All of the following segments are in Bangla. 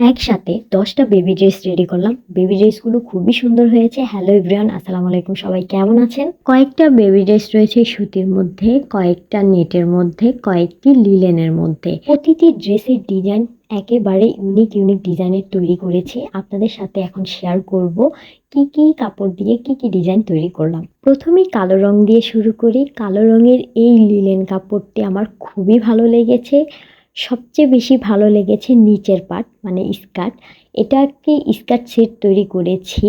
একসাথে দশটা বেবি ড্রেস রেডি করলাম। বেবি ড্রেসগুলো খুবই সুন্দর হয়েছে। হ্যালো এভরিওয়ান আসসালামু আলাইকুম। সবাই কেমন আছেন? কয়েকটা বেবি ড্রেস রয়েছে সুতির মধ্যে, কয়েকটা নেটের মধ্যে, কয়েকটি লিলেনের মধ্যে। প্রতিটি ড্রেসের ডিজাইন একেবারে ইউনিক ইউনিক ডিজাইনের তৈরি করেছি। আপনাদের সাথে এখন শেয়ার করব কি কি কাপড় দিয়ে কি কি ডিজাইন তৈরি করলাম। প্রথমেই কালো রং দিয়ে শুরু করি। কালো রঙের এই লিলেন কাপড়টি আমার খুবই ভালো লেগেছে। সবচেয়ে বেশি ভালো লেগেছে নিচের পার্ট মানে স্কার্ট এটাকে স্কার্ট সেট তৈরি করেছি।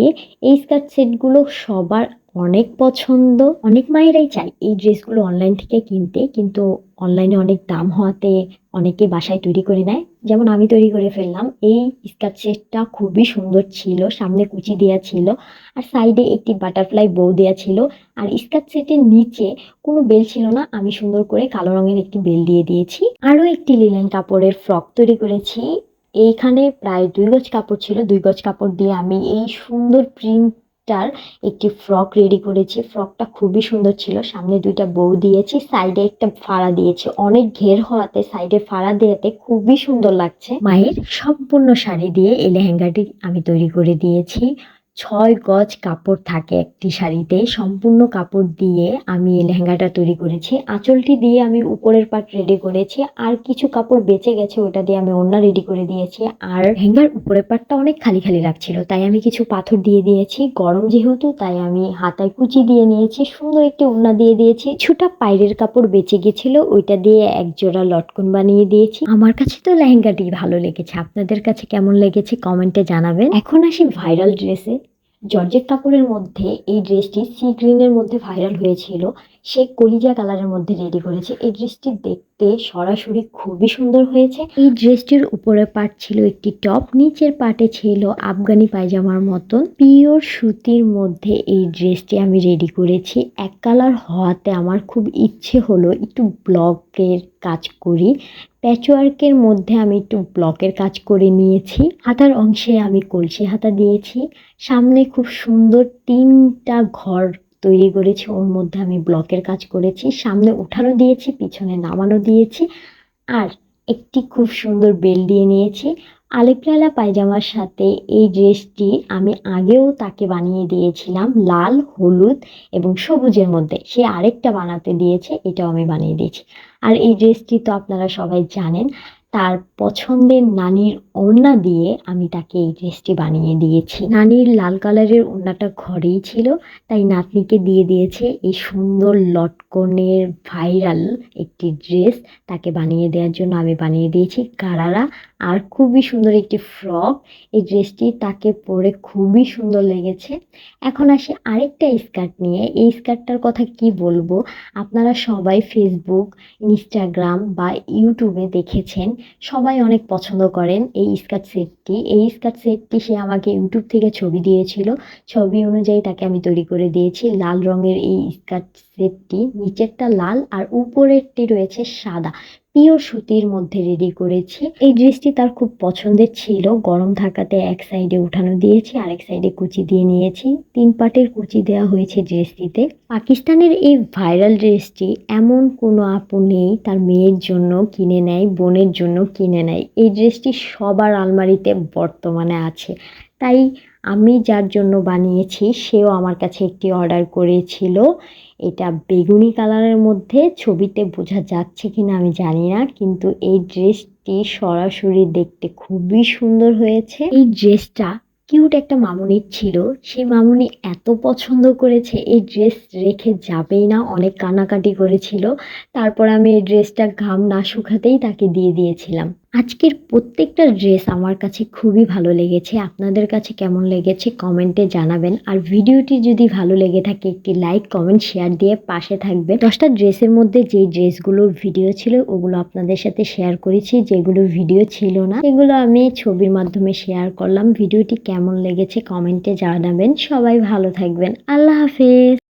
এই স্কার্ট সেটগুলো সবার অনেক পছন্দ। অনেক মায়েরাই চায় এই ড্রেসগুলো অনলাইন থেকে কিনতে। কিন্তু অনলাইনে অনেক দাম হওয়াতে অনেকে বাসায় তৈরি করে নেয়। যেমন আমি তৈরি করে ফেললাম। এই স্কার্ট সেটটা খুবই সুন্দর ছিল। সামনে কুচি দেওয়া ছিল। আর সাইডে একটি বাটারফ্লাই বউ দেওয়া ছিল। আর স্কার্ট সেটের নিচে কোনো বেল ছিল না। আমি সুন্দর করে কালো রঙের একটি বেল দিয়ে দিয়েছি। আরও একটি লিলেন কাপড়ের ফ্রক তৈরি করেছি। এইখানে প্রায় দুই গজ কাপড় ছিল। দুই গজ কাপড় দিয়ে আমি এই সুন্দর প্রিন্টটার একটি ফ্রক রেডি করেছি। ফ্রকটা খুবই সুন্দর ছিল। সামনে দুইটা বউ দিয়েছি সাইডে একটা ফাড়া দিয়েছি। অনেক ঘের হওয়াতে সাইডে ফাড়া দেওয়াতে খুবই সুন্দর লাগছে। মায়ের সম্পূর্ণ শাড়ি দিয়ে এই লেহেঙ্গাটি আমি তৈরি করে দিয়েছি। ছয় গজ কাপড় থাকে একটি শাড়িতে। সম্পূর্ণ কাপড় দিয়ে আমি এই লেহেঙ্গাটা তৈরি করেছি। আঁচলটি দিয়ে আমি উপরের পার্ট রেডি করেছি। আর কিছু কাপড় বেঁচে গেছে, ওটা দিয়ে আমি ওড়না রেডি করে দিয়েছি। আর লেহেঙ্গার উপরের পার্টটা অনেক খালি খালি লাগছিল, তাই আমি কিছু পাথর দিয়ে দিয়েছি। গরম যেহেতু, তাই আমি হাতায় কুচি দিয়ে নিয়েছি। সুন্দর একটি ওড়না দিয়ে দিয়েছি। কিছুটা পাইরের কাপড় বেঁচে গেছিল, ওইটা দিয়ে এক জোড়া লটকন বানিয়ে দিয়েছি। আমার কাছে তো লেহেঙ্গাটি ভালো লেগেছে। আপনাদের কাছে কেমন লেগেছে কমেন্টে জানাবেন। এখন আসি ভাইরাল ড্রেসে। জর্জেট কাপড়ের মধ্যে এই ড্রেসটি সি গ্রিনের মধ্যে ভাইরাল হয়েছিল, সে কলিজা কালারের মধ্যে রেডি করেছে। এই ড্রেসটি দেখতে সরাসরি খুবই সুন্দর হয়েছে। এই ড্রেসটির উপরের পার্ট ছিল একটি টপ, নিচের পার্টে ছিল আফগানি পায়জামার মতন। পিওর সুতির মধ্যে এই ড্রেসটি আমি রেডি করেছি। এক কালার হওয়াতে আমার খুব ইচ্ছে হলো একটু ব্লকের কাজ করি। প্যাচওয়ার্কের মধ্যে আমি একটু ব্লকের কাজ করে নিয়েছি। হাতার অংশে আমি কলসি হাতা দিয়েছি। সামনে খুব সুন্দর তিনটা ঘর তৈরি করেছি, ওর মধ্যে আমি ব্লকের কাজ করেছি, সামনে উঠানো দিয়েছি, পিছনে নামানো দিয়েছি, আর একটি খুব সুন্দর বেল দিয়ে নিয়েছি। আলিপ্রালা পায়জামার সাথে এই ড্রেসটি আমি আগেও তাকে বানিয়ে দিয়েছিলাম, লাল, হলুদ এবং সবুজের মধ্যে। সে আরেকটা বানাতে দিয়েছে, এটাও আমি বানিয়ে দিয়েছি। আর এই ড্রেসটি তো আপনারা সবাই জানেন তার পছন্দের নানির ওড়না দিয়ে আমি তাকে এই ড্রেসটি বানিয়ে দিয়েছি। নানির লাল কালারের ওড়নাটা ঘরেই ছিল, তাই নাতনিকে দিয়ে দিয়েছে এই সুন্দর লটকনের ভাইরাল একটি ড্রেস। তাকে বানিয়ে দেওয়ার জন্য আমি বানিয়ে দিয়েছি গারারা আর খুবই সুন্দর একটি ফ্রক। এই ড্রেসটি তাকে পরে খুবই সুন্দর লেগেছে। এখন আসি আরেকটা স্কার্ট নিয়ে। এই স্কার্টটার কথা কি বলব? আপনারা সবাই ফেসবুক ইনস্টাগ্রাম বা ইউটিউবে দেখেছেন সবাই অনেক পছন্দ করেন এই স্কার্ট সেটটি। এই স্কার্ট সেটটি সে আমাকে ইউটিউব থেকে ছবি দিয়েছিল। ছবি অনুযায়ী তাকে আমি তৈরি করে দিয়েছি। লাল রঙের এই স্কার্ট সেটটি, নিচেরটা লাল আর উপরেরটি রয়েছে সাদা। পিওর সুতির মধ্যে রেডি করেছি। এই ড্রেসটি তার খুব পছন্দের ছিল। গরম থাকাতে এক সাইডে উঠানো দিয়েছি, আরেক সাইডে কুচি দিয়ে নিয়েছি। তিন পাটের কুচি দেওয়া হয়েছে ড্রেসটিতে পাকিস্তানের এই ভাইরাল ড্রেসটি এমন কোনো আপু নেই তার মেয়ের জন্য কিনে নেয়, বোনের জন্য কিনে নেয়। এই ড্রেসটি সবার আলমারিতে বর্তমানে আছে। তাই আমি যার জন্য বানিয়েছি, সেও আমার কাছে একটি অর্ডার করেছিল। এটা বেগুনি কালারের মধ্যে, ছবিতে বোঝা যাচ্ছে কিনা আমি জানি না, কিন্তু এই ড্রেসটি সরাসরি দেখতে খুবই সুন্দর হয়েছে। এই ড্রেসটা কিউট একটা মামুনির ছিল। সেই মামুনি এত পছন্দ করেছে, এই ড্রেস রেখে যাবেই না, অনেক কানাকাটি করেছিল। তারপর আমি এই ড্রেসটা ঘাম না শুকাতেই তাকে দিয়ে দিয়েছিলাম। আজকের প্রত্যেকটা ড্রেস আমার কাছে খুবই ভালো লেগেছে। আপনাদের কাছে কেমন লেগেছে কমেন্টে জানাবেন। আর ভিডিওটি যদি ভালো লেগে থাকে, একটি লাইক, কমেন্ট, শেয়ার দিয়ে পাশে থাকবেন। দশটা ড্রেসের মধ্যে যে ড্রেসগুলোর ভিডিও ছিল, ওগুলো আপনাদের সাথে শেয়ার করেছি। যেগুলো ভিডিও ছিল না এগুলো আমি ছবির মাধ্যমে শেয়ার করলাম। ভিডিওটি কেমন লেগেছে কমেন্টে জানাবেন। সবাই ভালো থাকবেন। আল্লাহ হাফেজ।